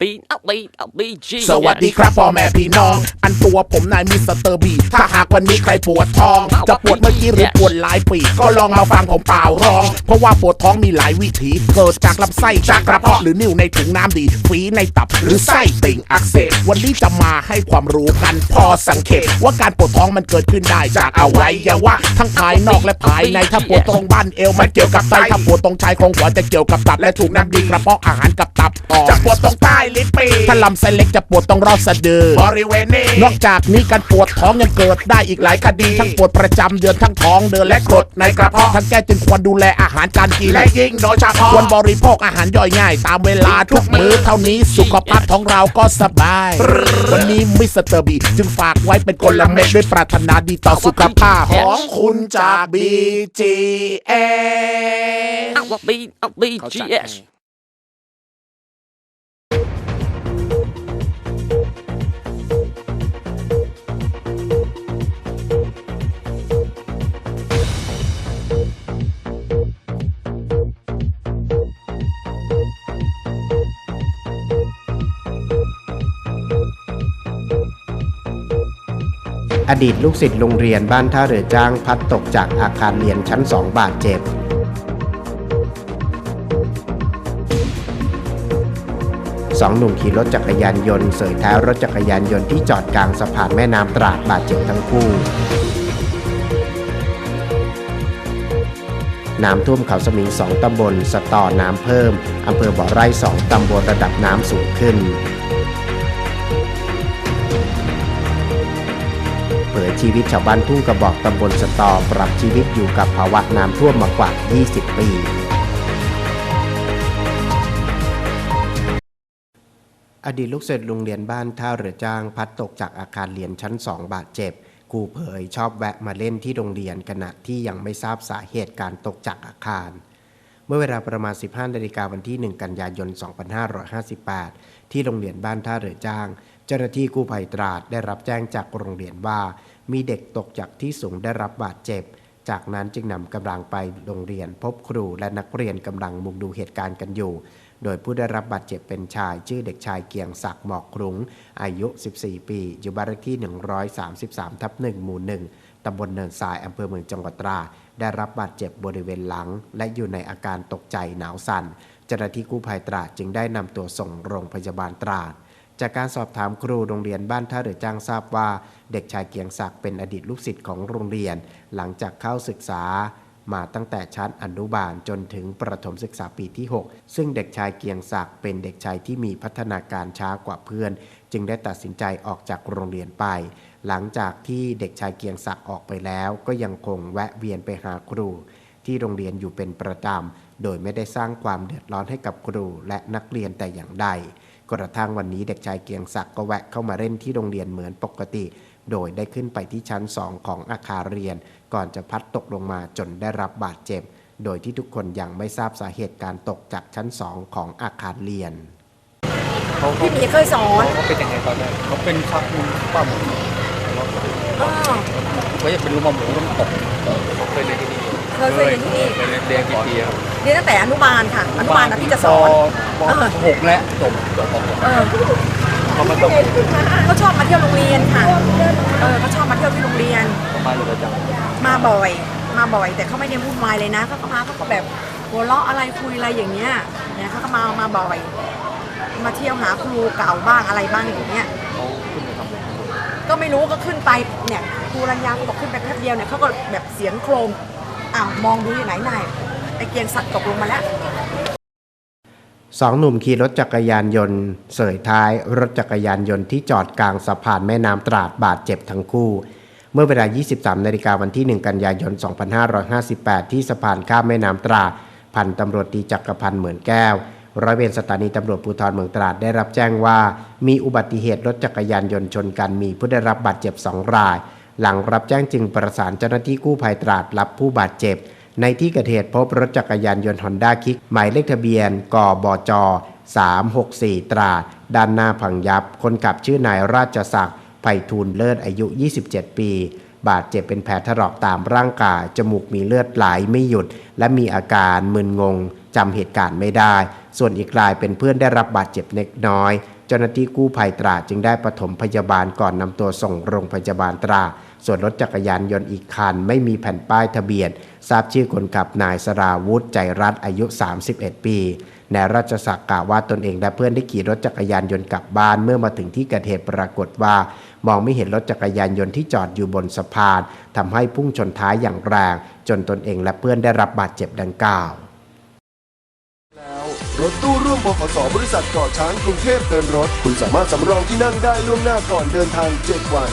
บีอัพบีอัพบีจีสวัสดีครับพ่อแม่พี่น้อง อันตัวผมนายมิสเตอร์บี ถ้าหากวันนี้ใครปวดท้อง จะปวดเมื่อกี้หรือปวดหลายปี ก็ลองมาฟังผมเปล่าร้อง เพราะว่าปวดท้องมีหลายวิธี เกิดจากลำไส้จากกระเพาะหรือนิ่วในถุงน้ำดี ฝีในตับหรือไส้ติ่งอักเสบ วันนี้จะมาให้ความรู้กันพอสังเกต ว่าการปวดท้องมันเกิดขึ้นได้จากอวัยวะทั้งภายนอกและภายใน ถ้าปวดตรงบ้านเอวมันเกี่ยวกับไต ถ้าปวดตรงชายโครงหัวจะเกี่ยวกับตับและถูกน้ำดีกระเพาะอาหารกับตับอ่อนจะปวดตรงใต้ลิ้นปีถ้าลำไส้เล็กจะปวดตรงรอบสะดือบริเวณนี้ นอกจากนี้การปวดท้องยังเกิดได้อีกหลายคดี ทั้งปวดประจำเดือนทั้งท้องเดินและกรดในกระเพาะทั้งแก้จึงควรดูแลอาหารการกินและยิ่งโดยเฉพาะควรบริโภคอาหารย่อยง่าย ตามเวลาทุกมื้อเท่านี้สุขภาพของเราก็สบาย วันนี้มิสเตอร์บีจึงฝากไว้เป็นกลเม็ดด้วยปรารถนาดีต่อสุขภาพของคุณจาก BGA อัพบีอัพบีจีเอส อดีตลูกศิษย์โรงเรียนบ้านท่าเรือจ้างพัดตกจากอาคารเรียนชั้น 2 บาดเจ็บสองหนุ่มขี่รถจักรยานยนต์เสยท้ายรถจักรยานยนต์ที่จอดกลางสะพานแม่น้ำตราดบาดเจ็บทั้งคู่น้ำท่วมเขาสมิงสองตำบลสตอน้ำเพิ่มอำเภอบ่อไร่สองตำบลระดับน้ำสูงขึ้น ชีวิตชาวบ้านทุ่งกระบอกตำบลสตอปรับชีวิตอยู่กับภาวะน้ำท่วมมากว่า 20 ปี อดีตลูกศิษย์โรงเรียนบ้านท่าเรือจ้างพัดตกจากอาคารเรียนชั้น2บาดเจ็บครูเผยชอบแวะมาเล่นที่โรงเรียนขณะที่ยังไม่ทราบสาเหตุการตกจากอาคารเมื่อเวลาประมาณ 15นาฬิกาวันที่ 1 กันยายน 2558 ที่โรงเรียนบ้านท่าเรือจ้าง เจ้าหน้าที่กู้ภัยตราดได้รับแจ้งจากโรงเรียนว่า มีเด็กตกจากที่สูงได้รับบาดเจ็บ จากนั้นจึงนำกำลังไปโรงเรียนพบครูและนักเรียนกำลังมุงดูเหตุการณ์กันอยู่ โดยผู้ได้รับบาดเจ็บเป็นชาย ชื่อเด็กชายเกียงศักดิ์หมอกครุงอายุ 14 ปี อยู่บ้านเลขที่ 133 ทับ1หมู่ 1ตำบลเนินทรายอำเภอเมืองจังหวัดตรา ได้รับบาดเจ็บบริเวณหลัง และอยู่ในอาการตกใจหนาวสั่น เจ้าหน้าที่กู้ภัยตราดจึงได้นำตัวส่งโรงพยาบาลตราด จากการสอบถามครูโรงเรียนบ้านท่าเรือจ้างทราบว่า เด็กชายเกียงศักดิ์เป็นอดีตลูกศิษย์ของโรงเรียน หลังจากเข้าศึกษามาตั้งแต่ชั้นอนุบาลจนถึงประถมศึกษาปีที่ 6 ซึ่งเด็กชายเกียงศักดิ์เป็นเด็กชายที่มีพัฒนาการช้ากว่าเพื่อน จึงได้ตัดสินใจออกจากโรงเรียนไป หลังจากที่เด็กชายเกียงศักดิ์ออกไปแล้ว ก็ยังคงแวะเวียนไปหาครู ที่โรงเรียนอยู่เป็นประจำโดยไม่ได้สร้างความเดือดร้อนให้กับครูและนักเรียนแต่อย่างใด กระทั่งวันนี้เด็กชายเกียงศักดิ์ก็แวะเข้ามาเล่นที่โรงเรียนเหมือนปกติ โดยได้ขึ้นไปที่ชั้น2ของอาคารเรียน ก่อนจะพัดตกลงมาจนได้รับบาดเจ็บ โดยที่ทุกคนยังไม่ทราบสาเหตุการตกจากชั้น2ของอาคารเรียนเขาเขาพี่หมีเคยสอนเขาเป็นยังไงตอนแรกเขาเป็นชักมุนป้าหมูอ้าวเขาจะเป็นลูกมะหมูต้องตกเขาเคยเรียนที่นี่ เคยเคยเรียนที่นี่เคยเรียนเรียนกี่ปีครับเรียนตั้งแต่อนุบาลค่ะ อนุบาลนะที่จะสอนปปหกแล้วจบจบปหกเออเขามาตกเขาชอบมาเที่ยวโรงเรียนค่ะ เออเขาชอบมาเที่ยวที่โรงเรียนเขามาอยู่ประจำมาบ่อย มาบ่อย แต่เขาไม่ได้วุ่นวายเลยนะเขาก็มาเขาก็แบบหัวเราะอะไรคุยอะไรอย่างเงี้ยเนี่ยเขาก็มามาบ่อย มาเที่ยวหาครูเก่าบ้างอะไรบ้างอย่างเงี้ยเขาขึ้นไปทำอะไรก็ไม่รู้ก็ขึ้นไปเนี่ยครูรัญญาก็บอกขึ้นไปแป๊บเดียวเนี่ยเขาก็แบบเสียงโครม อ้าวมองดูอยู่ไหนไหนไอ้เกียงสัตว์ตกลงมาแล้ว สองหนุ่มขี่รถจักรยานยนต์ เสยท้ายรถจักรยานยนต์ที่จอดกลางสะพานแม่น้ำตราดบาดเจ็บทั้งคู่ เมื่อเวลา 23 นาฬิกาวันที่ 1 กันยายน 2558 ที่สะพานข้ามแม่น้ำตราด พันตำรวจตีจักรพันธ์เหมือนแก้ว ร้อยเวรสถานีตำรวจภูธรเมืองตราดได้รับแจ้งว่า มีอุบัติเหตุรถจักรยานยนต์ชนกันมีผู้ได้รับบาดเจ็บสองราย หลังรับแจ้งจึงประสานเจ้าหน้าที่กู้ภัยตราดรับผู้บาดเจ็บ ในที่เกิดเหตุพบรถจักรยานยนต์ฮอนด้าคิกหมายเลขทะเบียนกบจ 364 ตราดด้านหน้าพังยับ คนขับชื่อนายราชศักดิ์ไผ่ทูลเลิศอายุ 27 ปี บาดเจ็บเป็นแผลถลอกตามร่างกาย จมูกมีเลือดไหลไม่หยุด และมีอาการมึนงงจำเหตุการณ์ไม่ได้ ส่วนอีกรายเป็นเพื่อนได้รับบาดเจ็บเล็กน้อย เจ้าหน้าที่กู้ภัยตราดจึงได้ปฐมพยาบาลก่อนนำตัวส่งโรงพยาบาลตราด ส่วนรถจักรยานยนต์อีกคัน ไม่มีแผ่นป้ายทะเบียน ทราบชื่อคนขับนายสราวุธใจรัตอายุ 31 ปีนายราชศักดิ์กล่าวว่าตนเองและเพื่อนได้ขี่รถจักรยานยนต์กลับบ้านเมื่อมาถึงที่เกิดเหตุปรากฏว่า มองไม่เห็นรถจักรยานยนต์ที่จอดอยู่บนสะพานทำให้พุ่งชนท้ายอย่างแรง จนตนเองและเพื่อนได้รับบาดเจ็บดังกล่าวแล้วรถตู้ร่วมบขสบริษัทเกาะช้างกรุงเทพเดินรถ คุณสามารถสำรองที่นั่งได้ล่วงหน้าก่อนเดินทาง 7 วัน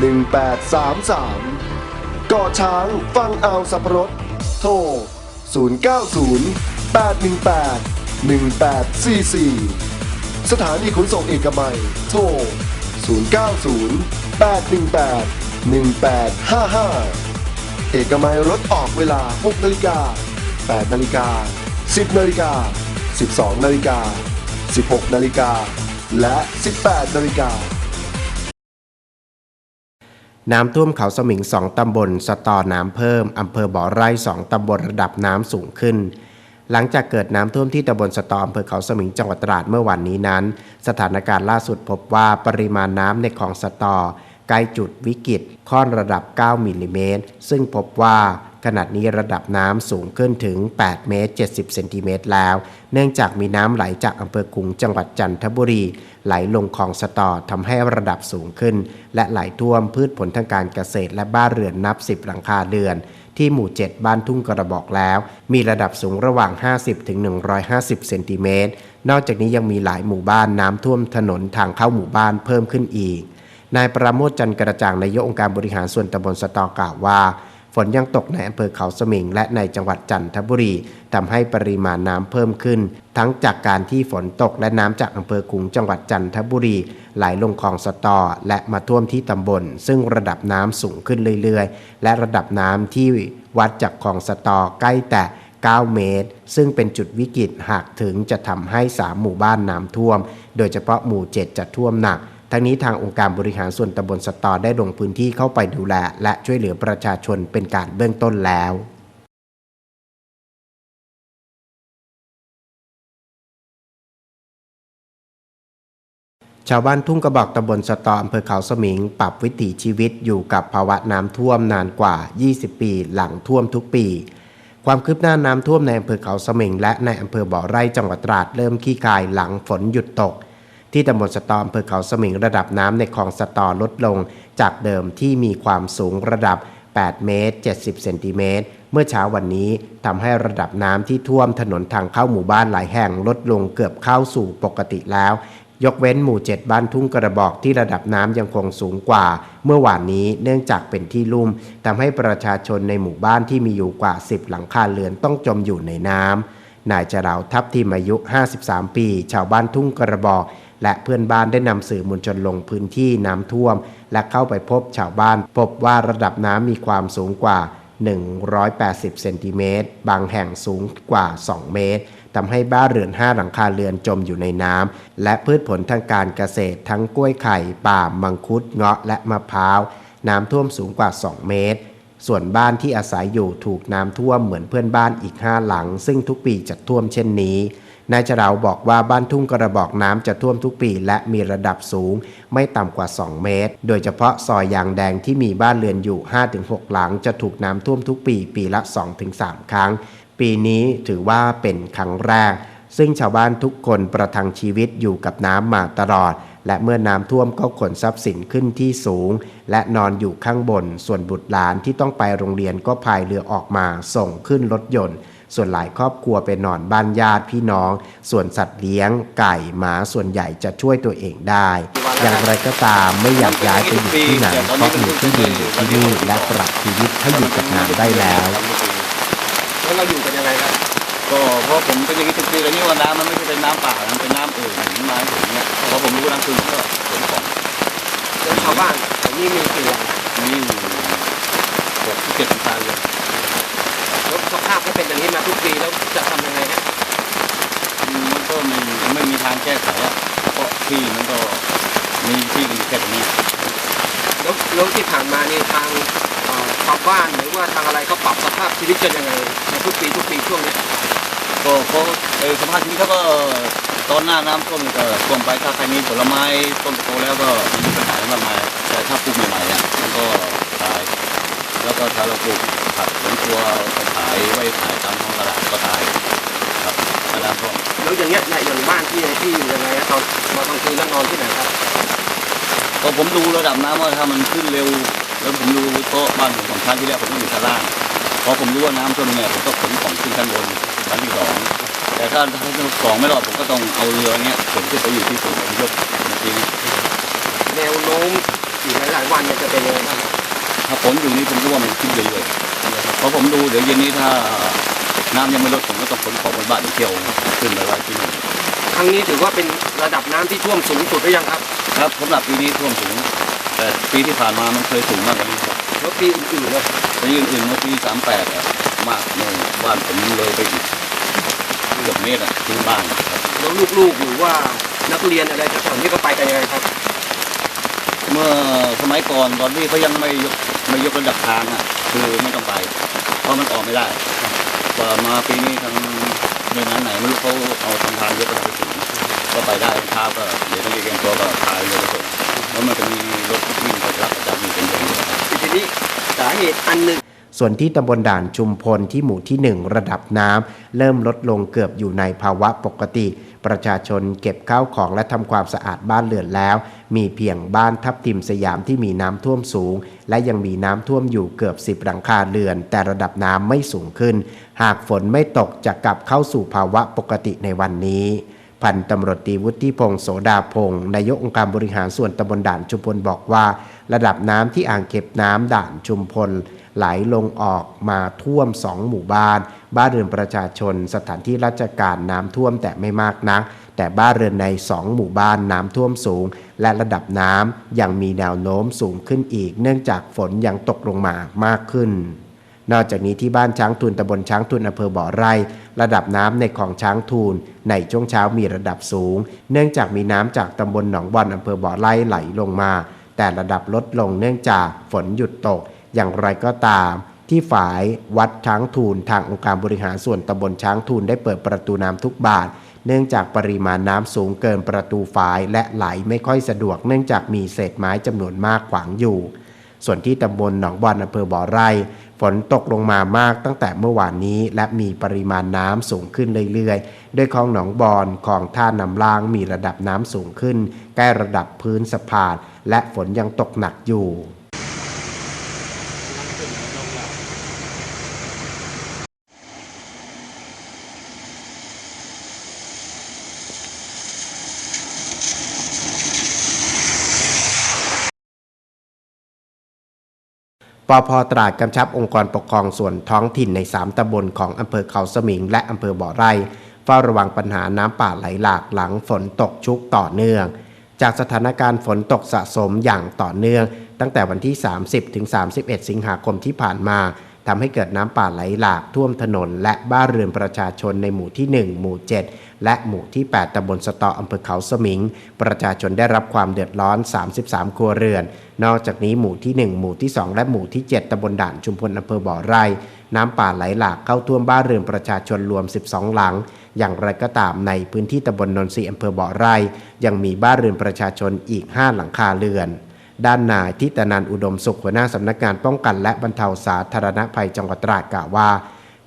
1833 เกาะช้างฟังอ่าวสับปะรด โทร 090 818 1844 สถานีขนส่งเอกมัย โทร 090 818 1855 เอกมัยรถออกเวลา 6 นาฬิกา 8 นาฬิกา 10 นาฬิกา 12 นาฬิกา 16 นาฬิกา และ 18 นาฬิกา น้ำท่วมเขาสมิงสองตำบล สตอน้ำเพิ่ม อำเภอบ่อไร่สองตำบลระดับน้ำสูงขึ้น หลังจากเกิดน้ำท่วมที่ตำบลสตออำเภอเขาสมิงจังหวัดตราดเมื่อวันนี้นั้น สถานการณ์ล่าสุดพบว่าปริมาณน้ำในคลองสตอ ใกล้จุดวิกฤตค่อนระดับ 9มิลลิเมตรซึ่งพบว่าขณะนี้ระดับน้ำสูงขึ้นถึง 8 เมตร 70 เซนติเมตรแล้ว เนื่องจากมีน้ำไหลจากอำเภอขลุงจังหวัดจันทบุรี ไหลลงคลองสตอทำให้ระดับสูงขึ้น และไหลท่วมพืชผลทางการเกษตรและบ้านเรือนนับ 10 หลังคาเรือน ที่หมู่ 7 บ้านทุ่งกระบอกแล้ว มีระดับสูงระหว่าง 50 ถึง 150 เซนติเมตร นอกจากนี้ยังมีหลายหมู่บ้านน้ำท่วมถนนทางเข้าหมู่บ้านเพิ่มขึ้นอีก นายประโมทจันกระจ่างนายกองค์การบริหารส่วนตำบลสตอกล่าวว่า ฝนยังตกในอำเภอเขาสมิงและในจังหวัดจันทบุรีทำให้ปริมาณน้ำเพิ่มขึ้น ทั้งจากการที่ฝนตกและน้ำจากอำเภอขลุงจังหวัดจันทบุรี ไหลลงคลองสตอและมาท่วมที่ตำบล ซึ่งระดับน้ำสูงขึ้นเรื่อยๆ และระดับน้ำที่วัดจากคลองสตอใกล้แต่9 เมตร ซึ่งเป็นจุดวิกฤตหากถึงจะทำให้3หมู่บ้านน้ำท่วม โดยเฉพาะหมู่ 7 จะท่วมหนัก ทั้งนี้ทางองค์การบริหารส่วนตำบลสตอได้ลงพื้นที่เข้าไปดูแล และช่วยเหลือประชาชนเป็นการเบื้องต้นแล้วชาวบ้านทุ่งกระบอกตำบลสตออำเภอเขาสมิง ปรับวิถีชีวิตอยู่กับภาวะน้ำท่วมนานกว่า 20 ปี หลังท่วมทุกปี ความคืบหน้าน้ำท่วมในอำเภอเขาสมิง และในอำเภอบ่อไร่จังหวัดตราดเริ่มขี้คายหลังฝนหยุดตก ที่ตำบลสตออำเภอเขาสมิงระดับน้ำในคลองสตอลดลง จากเดิมที่มีความสูงระดับ 8 เมตร 70 เซนติเมตร เมื่อเช้าวันนี้ทำให้ระดับน้ำที่ท่วมถนนทางเข้าหมู่บ้านหลายแห่งลดลงเกือบเข้าสู่ปกติแล้ว ยกเว้นหมู่ 7 บ้านทุ่งกระบอกที่ระดับน้ำยังคงสูงกว่า เมื่อวานนี้เนื่องจากเป็นที่ลุ่มทำให้ประชาชนในหมู่บ้านที่มีอยู่กว่า 10 หลังคาเรือนต้องจมอยู่ในน้ำนายจราวทัพทีมอายุ 53 ปี ชาวบ้านทุ่งกระบอก และเพื่อนบ้านได้นำสื่อมวลชนลงพื้นที่น้ำท่วม และเข้าไปพบชาวบ้าน พบว่าระดับน้ำมีความสูงกว่า 180 เซนติเมตร บางแห่งสูงกว่า 2 เมตรทำให้บ้านเรือน 5 หลังคาเรือนจมอยู่ในน้ำ และพืชผลทางการเกษตรทั้งกล้วยไข่ป่ามมังคุด เงาะ และมะพร้าว น้ำท่วมสูงกว่า 2 เมตร ส่วนบ้านที่อาศัยอยู่ถูกน้ำท่วมเหมือนเพื่อนบ้านอีก 5 หลัง ซึ่งทุกปีจะท่วมเช่นนี้ นายจราวบอกว่าบ้านทุ่งกระบอกน้ำจะท่วมทุกปีและมีระดับสูง ไม่ต่ำกว่า 2 เมตร โดยเฉพาะซอยยางแดงที่มีบ้านเรือนอยู่ 5-6 หลังจะถูกน้ำท่วมทุกปีปีละ 2-3 ครั้ง ปีนี้ถือว่าเป็นครั้งแรก ซึ่งชาวบ้านทุกคนประทังชีวิตอยู่กับน้ำมาตลอด และเมื่อน้ำท่วมก็ขนทรัพย์สินขึ้นที่สูง และนอนอยู่ข้างบน ส่วนบุตรหลานที่ต้องไปโรงเรียนก็พายเรือออกมาส่งขึ้นรถยนต์ ส่วนหลายครอบครัวไปนอนบ้านญาติพี่น้อง ส่วนสัตว์เลี้ยงไก่หมาส่วนใหญ่จะช่วยตัวเองได้ อย่างไรก็ตามไม่อยากย้ายไปอยู่ที่ไหนเพราะมีที่ดินอยู่ที่นี่และปรับชีวิตให้อยู่กับน้ำได้แล้ว แล้วเราอยู่กันยังไงครับก็เพราะผมเป็นอย่างนี้ทุกปีแต่นี่ว่าน้ำมันไม่ใช่เป็นน้ำป่ามันเป็นน้ำเอ่อหินมาถึงเนี่ยพอผมรู้น้ำขึ้นผมก็ขนของแล้วชาวบ้านแถวนี้มีกี่หลังมีอยู่หกเจ็ดพันเลยแล้วสภาพก็ เป็นอย่างนี้มาทุกปีแล้วจะทำยังไงฮะมันก็มีไม่มีทางแก้ไขอะเพราะที่มันก็มีที่แค่ตรงนี้แล้วแล้วที่ผ่านมานี่ทางเอ่อชาวบ้านหรือว่าทางอะไรเขาปรับสภาพชีวิตกันยังไงในทุกปีทุกปีช่วงเนี้ยก็เขาเออสภาพชีวิตเขาก็ตอนหน้าน้ำท่วมก็ท่วมไปถ้าใครมีผลไม้ต้นโตแล้วก็ไม่มีปัญหามากมายแต่ถ้าปลูกใหม่ๆอะมันก็ตายแล้วก็ถ้าเราปลูก ผักสวนครัวไปขายไว้ขายตามท้องตลาดก็ตายครับถ้าน้ำท่วมแล้วอย่างเงี้ยเนี่ยอย่างบ้านที่ที่อยู่ยังไงฮะตอนมากลางคืนแล้วนอนที่ไหนครับก็ผมดูระดับน้ำว่าถ้ามันขึ้นเร็ว แล้วผมดูโต๊ะบ้านผมของชั้นที่แรกผมก็อยู่ชั้นล่างพอผมรู้ว่าน้ำท่วมเนี่ยผมก็ขนของขึ้นชั้นบนชั้นที่สองแต่ถ้าชั้นสองไม่รอดผมก็ต้องเอาเรือเนี้ยขนขึ้นไปอยู่ที่ศูนย์อพยพจริงแนวโน้มอีกหลายๆวันเนี่ยจะเป็นยังไงบ้างครับถ้าฝนอยู่นี่ผมรู้ว่ามันขึ้นเรื่อยๆนะครับ เพราะผมดูเดี๋ยวเย็นนี้ถ้าน้ำยังไม่ลดผมก็ต้องขนของบนบ้านอีกเที่ยวขึ้นไปไว้ที่นู่นครั้งนี้ถือว่าเป็นระดับน้ำที่ท่วมสูงสุดหรือยังครับ ครับสำหรับปีนี้ท่วมสูง แต่ปีที่ผ่านมามันเคยสูงมากกว่านี้ครับแล้วปีอื่นๆเนี่ยปีอื่นๆเมื่อปีสามแปดอะมากเลยบ้านผมเลยไปอีกเกือบเมตรอะที่บ้านครับแล้วลูกๆหรือว่านักเรียนอะไรแถวๆนี้ก็ไปกันยังไงครับ เมื่อสมัยก่อนตอนที่เขายังไม่ยกไม่ยกระดับทางอะ คือไม่ต้องไป เพราะมันออกไม่ได้พอมาปีนี้ทางหน่วยงานไหนไม่รู้เขาเอาทางทางยกระดับไปถึงก็ไปได้ท้าก็เดี๋ยวต้องเรียนตัวก็พายเรือไปส่งแล้วมันจะมีรถวิ่งไปรับประจำอยู่เป็นเดือนทีนี้สาเหตุอันหนึ่ง ส่วนที่ตำบลด่านชุมพลที่หมู่ที่ 1 ระดับน้ำเริ่มลดลงเกือบอยู่ในภาวะปกติ ประชาชนเก็บข้าวของและทำความสะอาดบ้านเรือนแล้ว มีเพียงบ้านทับทิมสยามที่มีน้ำท่วมสูง และยังมีน้ำท่วมอยู่เกือบ10หลังคาเรือน แต่ระดับน้ำไม่สูงขึ้น หากฝนไม่ตกจะกลับเข้าสู่ภาวะปกติในวันนี้พันตำรวจตีวุฒิพงศ์โสดาพงศ์นายกองค์การบริหารส่วนตำบลด่านชุมพลบอกว่า ระดับน้ำที่อ่างเก็บน้ำด่านชุมพล ไหลลงออกมาท่วมสองหมู่บ้าน บ้านเรือนประชาชน สถานที่ราชการน้ำท่วมแต่ไม่มากนัก แต่บ้านเรือนในสองหมู่บ้านน้ำท่วมสูง และระดับน้ำยังมีแนวโน้มสูงขึ้นอีก เนื่องจากฝนยังตกลงมามากขึ้นนอกจากนี้ที่บ้านช้างทูนตำบลช้างทูนอำเภอบ่อไร่ ระดับน้ำในคลองช้างทูนในช่วงเช้ามีระดับสูง เนื่องจากมีน้ำจากตำบลหนองบอนอำเภอบ่อไร่ไหลลงมา แต่ระดับลดลงเนื่องจากฝนหยุดตก อย่างไรก็ตาม ที่ฝ่ายวัดช้างทูนทางองค์การบริหารส่วนตำบลช้างทูนได้เปิดประตูน้ำทุกบานเนื่องจากปริมาณน้ำสูงเกินประตูฝายและไหลไม่ค่อยสะดวก เนื่องจากมีเศษไม้จำนวนมากขวางอยู่ ส่วนที่ตำบลหนองบอนอำเภอบ่อไร่ ฝนตกลงมามากตั้งแต่เมื่อวานนี้ และมีปริมาณน้ำสูงขึ้นเรื่อยๆโดยคลองหนองบอนคลองท่าน้ำล่างมีระดับน้ำสูงขึ้น ใกล้ระดับพื้นสะพาน และฝนยังตกหนักอยู่ ปพตราดกำชับองค์กรปกครองส่วนท้องถิ่นใน 3ตำบลของอำเภอเขาสมิง และอำเภอบ่อไร่เฝ้าระวังปัญหาน้ำป่าไหลหลากหลังฝนตกชุกต่อเนื่อง จากสถานการณ์ฝนตกสะสมอย่างต่อเนื่อง ตั้งแต่วันที่ 30 ถึง 31 สิงหาคมที่ผ่านมา ทำให้เกิดน้ำป่าไหลหลากท่วมถนน และบ้านเรือนประชาชนในหมู่ที่ 1 หมู่ 7 และหมู่ที่ 8ตำบลสตออำเภอเขาสมิง ประชาชนได้รับความเดือดร้อน 33 ครัวเรือน นอกจากนี้หมู่ที่ 1 หมู่ที่ 2 และหมู่ที่ 7ตำบลด่านชุมพลอำเภอบ่อไร่น้ำป่าไหลหลากเข้าท่วมบ้านเรือนประชาชนรวม 12 หลัง อย่างไรก็ตามในพื้นที่ตำบลนนทรีอำเภอบ่อไร่ยังมีบ้านเรือนประชาชนอีก 5 หลังคาเรือน ด้านนายทิตนันอุดมสุขหัวหน้าสำนักงานป้องกันและบรรเทาสาธารณภัยจังหวัดตราดกล่าวว่า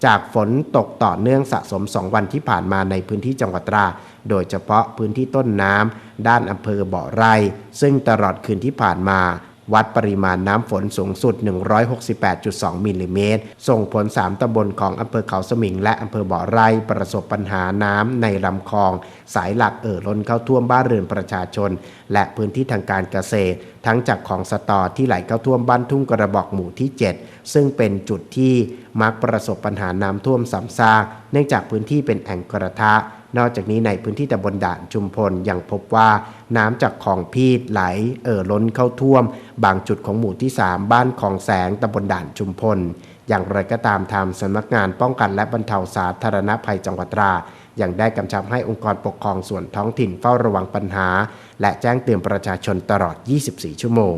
จากฝนตกต่อเนื่องสะสม 2 วันที่ผ่านมาในพื้นที่จังหวัดตราดโดยเฉพาะพื้นที่ต้นน้ำด้านอำเภอบ่อไร่ ซึ่งตลอดคืนที่ผ่านมา วัดปริมาณน้ำฝนสูงสุด 168.2 มิลลิเมตร ส่งผล 3ตำบลของอำเภอเขาสมิง และอำเภอบ่อไร่ประสบปัญหาน้ำในลำคลอง สายหลักเอ่อล้นเข้าท่วมบ้านเรือนประชาชน และพื้นที่ทางการเกษตร ทั้งจากของสตอที่ไหลเข้าท่วมบ้านทุ่งกระบอกหมู่ที่ 7 ซึ่งเป็นจุดที่มักประสบปัญหาน้ำท่วมซ้ำซากเนื่องจากพื้นที่เป็นแอ่งกระทะ นอกจากนี้ในพื้นที่ตำบลด่านชุมพลยังพบว่าน้ำจากของพีดไหลเอ่อล้นเข้าท่วม บางจุดของหมู่ที่ 3 บ้านของแสงตำบลด่านชุมพล อย่างไรก็ตามทางสำนักงานป้องกันและบรรเทาสาธารณภัยจังหวัดตรายังได้กำชับให้องค์กรปกครองส่วนท้องถิ่นเฝ้าระวังปัญหา และแจ้งเตือนประชาชนตลอด 24 ชั่วโมง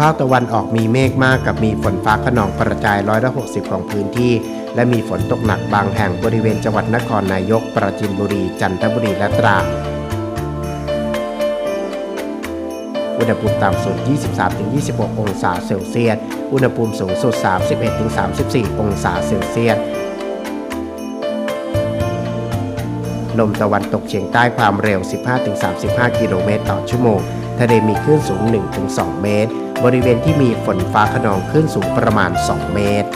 ภาคตะวันออกมีเมฆมากกับมีฝนฟ้าขนองกระจายร้อยละ60 ของพื้นที่ และมีฝนตกหนักบางแห่งบริเวณจังหวัดนครนายก ปราจีนบุรี จันทบุรีและตราดอุณหภูมิต่ำสุด 23-26 องศาเซลเซียส อุณหภูมิสูงสุด 31-34 องศาเซลเซียส ลมตะวันตกเฉียงใต้ความเร็ว 15-35 กิโลเมตรต่อชั่วโมง ทะเลมีคลื่นสูง 1-2 เมตร บริเวณที่มีฝนฟ้าขนองคลื่นสูงประมาณ 2 เมตร